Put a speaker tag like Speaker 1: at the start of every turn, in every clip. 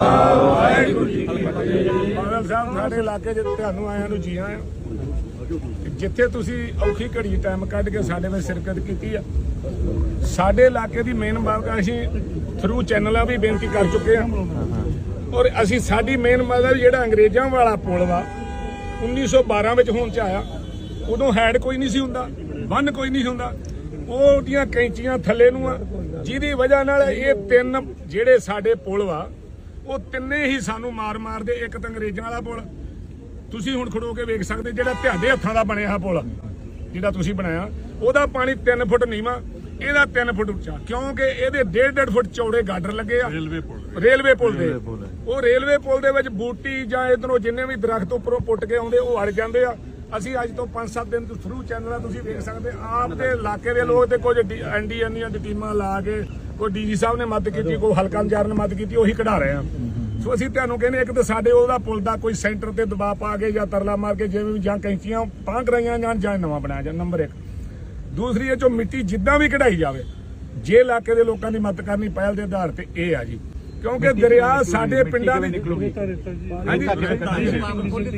Speaker 1: ਵਾਹਿਗੁਰੂ ਜੀ ਕੀ ਫਤਿਹ ਬਾਦਲ ਸਾਹਿਬ, ਸਾਡੇ ਇਲਾਕੇ 'ਚ ਤੁਹਾਨੂੰ ਆਇਆਂ ਨੂੰ ਜੀ ਆਇਆਂ। ਜਿੱਥੇ ਤੁਸੀਂ ਔਖੀ ਘੜੀ ਟਾਈਮ ਕੱਢ ਕੇ ਸਾਡੇ ਵਿੱਚ ਸ਼ਿਰਕਤ ਕੀਤੀ ਆ। ਸਾਡੇ ਇਲਾਕੇ ਦੀ ਮੇਨ ਮੰਗ ਅਸੀਂ ਥਰੂ ਚੈਨਲਾਂ ਵੀ ਬੇਨਤੀ ਕਰ ਚੁੱਕੇ ਆ। ਔਰ ਅਸੀਂ ਸਾਡੀ ਮੇਨ ਮਦਦ ਜਿਹੜਾ ਅੰਗਰੇਜ਼ਾਂ ਵਾਲਾ ਪੁਲ ਵਾ 1912 ਵਿੱਚ ਹੋਣ ਚ ਆਇਆ। ਉਦੋਂ ਹੈਡ ਕੋਈ ਨਹੀਂ ਸੀ ਹੁੰਦਾ, ਬੰਨ ਕੋਈ ਨਹੀਂ ਸੀ ਹੁੰਦਾ। ਉਹਦੀਆਂ ਕੈਂਚੀਆਂ ਥੱਲੇ ਨੂੰ ਆ, ਜਿਹਦੀ ਵਜ੍ਹਾ ਨਾਲ ਇਹ ਤਿੰਨ ਜਿਹੜੇ ਸਾਡੇ ਪੁਲ ਵਾ ਉਹ ਤਿੰਨੇ ਹੀ ਸਾਨੂੰ ਮਾਰ ਮਾਰਦੇ ਇੱਕ ਤਾਂ ਅੰਗਰੇਜ਼ਾਂ ਵਾਲਾ ਪੁਲ। ਤੁਸੀਂ ਹੁਣ ਖੜੋ ਕੇ ਵੇਖ ਸਕਦੇ ਜਿਹੜਾ ਤੁਹਾਡੇ ਹੱਥਾਂ ਦਾ ਬਣਿਆ ਪੁਲ ਜਿਹੜਾ ਤੁਸੀਂ ਬਣਾਇਆ। ਉਹਦਾ ਪਾਣੀ 3 ਫੁੱਟ ਨੀਵਾ ਇਹਦਾ 3 ਫੁੱਟ ਉੱਚਾ। ਕਿਉਂਕਿ ਇਹਦੇ 1.5 ਫੁੱਟ ਚੌੜੇ ਗਾਡਰ ਲੱਗੇ ਆ। ਰੇਲਵੇ ਪੁਲ ਰੇਲਵੇ ਪੁਲ ਦੇ। ਉਹ ਰੇਲਵੇ ਪੁਲ ਦੇ ਵਿੱਚ ਬੂਟੀ ਜਾਂ ਇਧਰੋਂ ਜਿੰਨੇ ਵੀ ਦਰਖਤ ਉੱਪਰੋਂ ਪੁੱਟ ਕੇ ਆਉਂਦੇ ਉਹ ਅੜ ਜਾਂਦੇ ਆ। ਅਸੀਂ ਅੱਜ ਤੋਂ 5-7 ਦਿਨ ਤੋਂ ਥਰੂ ਚੈਨਲਾਂ ਤੁਸੀਂ ਵੇਖ ਸਕਦੇ ਆਪ ਦੇ ਇਲਾਕੇ ਦੇ ਲੋਕ ਤੇ ਕੁਝ ਐਨਡੀਐਨ ਦੀਆਂ ਟੀਮਾਂ ਲਾ ਕੇ, ਕੋਈ ਡੀਜੀ ਸਾਹਿਬ ਨੇ ਮਦਦ ਕੀਤੀ, ਕੋਈ ਹਲਕਾ ਇੰਚਾਰਜ ਨੇ ਮਦਦ ਕੀਤੀ, ਉਹੀ ਕਢਾ ਰਹੇ ਆ। ਸੋ ਅਸੀਂ ਤੁਹਾਨੂੰ ਕਹਿੰਦੇ ਇੱਕ ਤਾਂ ਸਾਡੇ ਉਹਦਾ ਪੁਲ ਦਾ ਕੋਈ ਸੈਂਟਰ ਤੇ ਦਬਾਅ ਪਾ ਕੇ ਜਾਂ ਤਰਲਾ ਮਾਰ ਕੇ ਜਿਵੇਂ ਵੀ ਜਾਂ ਕੈਂਚੀਆਂ ਤਾਂ ਕਰਾਈਆਂ ਜਾਂ ਜਾਂ ਨਵਾਂ ਬਣਾਇਆ ਜਾਂ ਨੰਬਰ 1 ਦੂਸਰੀ ਇਹ ਜੋ ਮਿੱਟੀ ਜਿੱਦਾਂ ਵੀ ਕਢਾਈ ਜਾਵੇ, ਜੇ ਇਲਾਕੇ ਦੇ ਲੋਕਾਂ ਦੀ ਮਦਦ ਕਰਨੀ ਪਹਿਲ ਦੇ ਆਧਾਰ ਤੇ ਇਹ ਆ ਜੀ। ਕਿਉਂਕਿ ਦਰਿਆ ਸਾਡੇ ਪਿੰਡਾਂ ਦੀ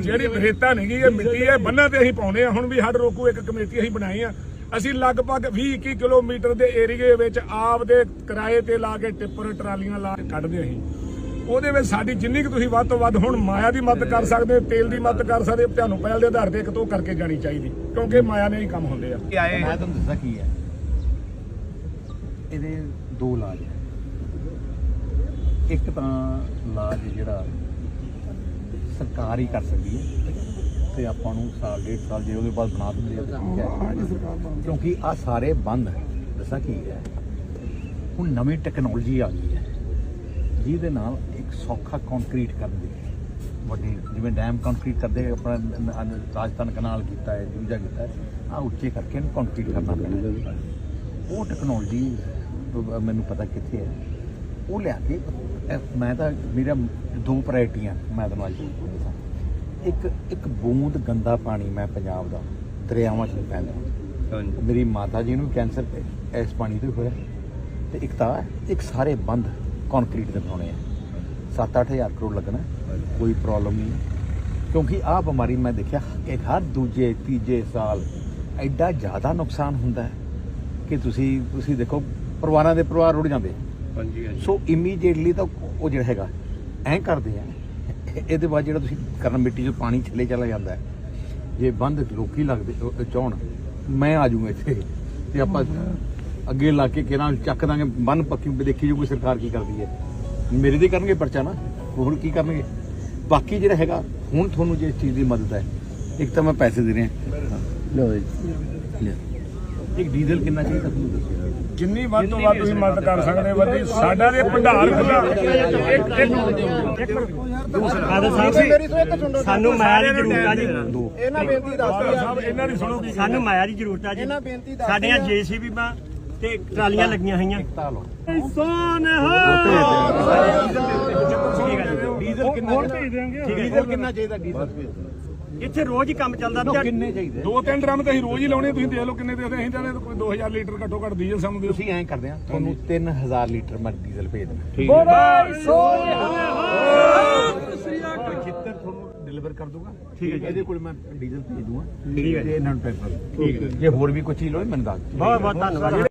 Speaker 1: ਜਿਹੜੀ ਰੇਤਾ ਨਹੀਂ ਇਹ ਮਿੱਟੀ ਹੈ ਬੰਨਾਂ ਤੇ ਅਸੀਂ ਪਾਉਨੇ ਆ ਹੁਣ ਵੀ ਹੱਡ ਰੋਕੂ ਇੱਕ ਕਮੇਟੀ ਅਸੀਂ ਬਣਾਈ ਆ। ਅਸੀਂ ਲਗਭਗ 20 21 ਕਿਲੋਮੀਟਰ ਦੇ ਏਰੀਏ ਵਿੱਚ ਆਪ ਦੇ ਕਿਰਾਏ ਤੇ ਲਾ ਕੇ ਟਿੱਪਰ ਟਰਾਲੀਆਂ ਲਾ ਕੇ ਕੱਢਦੇ ਅਸੀਂ। ਉਹਦੇ ਵਿੱਚ ਸਾਡੀ ਜਿੰਨੀ ਕੁ ਤੁਸੀਂ ਵੱਧ ਤੋਂ ਵੱਧ ਹੁਣ ਮਾਇਆ ਦੀ ਮਦਦ ਕਰ ਸਕਦੇ ਹੋ, ਤੇਲ ਦੀ ਮਦਦ ਕਰ ਸਕਦੇ ਹੋ, ਤੁਹਾਨੂੰ ਪਹਿਲ ਦੇ ਆਧਾਰ ਤੇ ਇੱਕ ਤੋਂ ਕਰਕੇ ਜਾਣੀ ਚਾਹੀਦੀ ਕਿਉਂਕਿ ਮਾਇਆ ਨੇ ਹੀ ਕੰਮ ਹੁੰਦੇ ਆ।
Speaker 2: ਮੈਂ ਤੁਹਾਨੂੰ ਦੱਸਾਂ ਕੀ ਹੈ। ਇਹਦੇ ਦੋ ਇਲਾਜ ਹੈ। ਇੱਕ ਤਾਂ ਇਲਾਜ ਜਿਹੜਾ ਸਰਕਾਰ ਹੀ ਕਰ ਸਕਦੀ ਹੈ ਤੇ ਆਪਾਂ ਨੂੰ ਸਾਲ ਡੇਢ ਸਾਲ ਜੇ ਉਹਦੇ ਬਾਅਦ ਬਣਾ ਦਿੰਦੇ ਆ ਤਾਂ ਠੀਕ ਹੈ। ਕਿਉਂਕਿ ਆ ਸਾਰੇ ਬੰਦ ਦੱਸਾਂ ਕੀ ਹੈ? ਹੁਣ ਨਵੀਂ ਟੈਕਨੋਲੋਜੀ ਆ ਗਈ ਹੈ। ਜਿਹਦੇ ਨਾਲ ਇੱਕ ਸੌਖਾ ਕੰਕਰੀਟ ਕਰਨ ਦੀ ਵੱਡੀ ਜਿਵੇਂ ਡੈਮ ਕੰਕਰੀਟ ਕਰਦੇ ਆਪਣਾ ਰਾਜਸਥਾਨ ਕਨਾਲ ਕੀਤਾ ਹੈ ਦੂਜਾ ਕੀਤਾ ਆ ਉੱਚੇ ਕਰਕੇ ਇਹਨੂੰ ਕੰਕਰੀਟ ਕਰਨਾ ਪੈਣਾ। ਉਹ ਟੈਕਨੋਲੋਜੀ ਮੈਨੂੰ ਪਤਾ ਕਿੱਥੇ ਹੈ। ਉਹ ਲਿਆ ਕੇ ਇਹ ਮੈਂ ਤਾਂ ਮੇਰਾ ਦੋ ਪ੍ਰਾਇਰਟੀਆਂ ਮੈਂ ਤੁਹਾਨੂੰ ਅੱਜ ਦੱਸਾਂ ਇੱਕ ਇੱਕ ਬੂੰਦ ਗੰਦਾ ਪਾਣੀ ਮੈਂ ਪੰਜਾਬ ਦਾ ਦਰਿਆਵਾਂ 'ਚ ਪੈਂਦਾ ਮੇਰੀ ਮਾਤਾ ਜੀ ਨੂੰ ਕੈਂਸਰ ਇਸ ਪਾਣੀ ਤੋਂ ਹੋਇਆ। ਤੇ ਇੱਕ ਤਾਂ ਇੱਕ ਸਾਰੇ ਬੰਦ ਕੰਕਰੀਟ ਦੇ ਬਣਾਉਣੇ ਆ। 7-8000 ਕਰੋੜ ਲੱਗਣਾ ਕੋਈ ਪ੍ਰੋਬਲਮ ਨਹੀਂ ਕਿਉਂਕਿ ਆਹ ਬਿਮਾਰੀ ਮੈਂ ਦੇਖਿਆ ਕਿ ਹਰ ਦੂਜੇ ਤੀਜੇ ਸਾਲ ਐਡਾ ਜ਼ਿਆਦਾ ਨੁਕਸਾਨ ਹੁੰਦਾ ਹੈ ਕਿ ਤੁਸੀਂ ਤੁਸੀਂ ਦੇਖੋ ਪਰਿਵਾਰਾਂ ਦੇ ਪਰਿਵਾਰ ਰੁੜ ਜਾਂਦੇ
Speaker 1: ਹਾਂਜੀ
Speaker 2: ਸੋ ਇਮੀਡੀਏਟਲੀ ਤਾਂ ਉਹ ਜਿਹੜਾ ਹੈਗਾ ਐਂ ਕਰਦੇ ਆ। ਇਹਦੇ ਬਾਅਦ ਜਿਹੜਾ ਤੁਸੀਂ ਕਰਨ ਮਿੱਟੀ 'ਚ ਪਾਣੀ ਥੱਲੇ ਚਲਾ ਜਾਂਦਾ ਜੇ ਬੰਦ ਲੋਕੀ ਲੱਗਦੇ ਚਾਹਣ ਮੈਂ ਆ ਜਾਊਂਗਾ ਇੱਥੇ। ਤੇ ਆਪਾਂ ਅੱਗੇ ਲਾ ਕੇ ਕਿਹਨਾਂ ਚੱਕ ਦਾਂਗੇ ਬੰਨ ਪੱਕੀ ਦੇਖੀ ਜੋ ਕੋਈ ਸਰਕਾਰ ਕੀ ਕਰਦੀ ਹੈ। ਮੇਰੇ ਦੇ ਕਰਨਗੇ ਪਰਚਾ ਨਾ ਹੋਰ ਕੀ ਕਰਨਗੇ? ਬਾਕੀ ਜਿਹੜਾ ਹੈਗਾ ਹੁਣ ਤੁਹਾਨੂੰ ਜੇ ਇਸ ਚੀਜ਼ ਦੀ ਮਦਦ ਹੈ ਇੱਕ ਤਾਂ ਮੈਂ ਪੈਸੇ ਦੇ ਰਿਹਾ। ਲਓ ਜੀ। ਇੱਕ ਡੀਜ਼ਲ ਕਿੰਨਾ ਚਾਹੀਦਾ ਤੁਹਾਨੂੰ ਦੱਸੋ
Speaker 1: ਜਿੰਨੀ ਵੱਧ ਤੋਂ ਵੱਧ ਤੁਸੀਂ ਮਦਦ ਕਰ ਸਕਦੇ ਵਧੀ। ਸਾਡਾ ਦੇ ਭੰਡਾਰ ਖੁੱਲਾ ਇੱਕ ਇੱਕ
Speaker 3: ਫਾਦਰ ਸਾਹਿਬ ਸਾਨੂੰ ਮਾਇਆ ਦੀ ਜ਼ਰੂਰਤ ਆ ਜੀ।
Speaker 4: ਇਹਨਾਂ ਬੇਨਤੀ
Speaker 1: ਬਾਦਲ ਸਾਹਿਬ
Speaker 4: ਦੱਸਦੀ
Speaker 1: ਇਹਨਾਂ ਦੀ ਸੁਣੋ ਕੀ
Speaker 3: ਸਾਨੂੰ ਮਾਇਆ ਦੀ ਜ਼ਰੂਰਤ ਆ ਜੀ।
Speaker 4: ਇਹਨਾਂ ਬੇਨਤੀ ਦੱਸਦੀ
Speaker 3: ਸਾਡੀਆਂ। ਜੇਸੀਬੀ ਬਾ ਤੇ ਟਰਾਲੀਆਂ ਲੱਗੀਆਂ ਹੋਈਆਂ। ਸੋਨੇ
Speaker 2: ਡੀਜ਼ਲ ਕਿੰਨਾ ਡੀਜ਼ਲ ਕਿੰਨਾ ਚਾਹੀਦਾ ਡੀਜ਼ਲ?
Speaker 3: ਇੱਥੇ ਰੋਜ਼ ਹੀ ਕੰਮ ਚੱਲਦਾ ਪਿਆ।
Speaker 2: ਕਿੰਨੇ ਚਾਹੀਦੇ?
Speaker 1: ਦੋ ਤਿੰਨ ਡਰਮ ਤਾਂ ਅਸੀਂ ਰੋਜ਼ ਹੀ ਲਾਉਣੇ ਤੁਸੀਂ ਦੇਖ ਲਓ ਕਿੰਨੇ ਦੇ ਅਸੀਂ ਤਾਂ ਕੋਈ 2000 ਲੀਟਰ ਘੱਟੋ ਘੱਟ ਡੀਜ਼ਲ ਸਾਨੂੰ ਦਿਓ।
Speaker 2: ਤੁਸੀਂ ਐਂ ਕਰਦੇ ਆ ਤੁਹਾਨੂੰ 3000 ਲੀਟਰ ਮੈਂ ਡੀਜ਼ਲ ਭੇਜ ਦੇਣਾ ਚਿੱਤਰ ਤੁਹਾਨੂੰ ਡਿਲੀਵਰ ਕਰ ਦੂੰਗਾ ਠੀਕ ਹੈ ਇਹਦੇ ਕੋਲ ਮੈਂ ਡੀਜ਼ਲ ਭੇਜ ਦੂੰਗਾ ਠੀਕ ਹੈ ਇਹਨਾਂ ਨੂੰ ਪੈਕ ਕਰ ਠੀਕ ਹੈ ਜੇ। ਹੋਰ ਵੀ ਕੋਈ ਚੀਜ਼ ਲੋੜ ਮੈਨੂੰ ਦੱਸ।
Speaker 3: ਬਹੁਤ ਬਹੁਤ ਧੰਨਵਾਦ।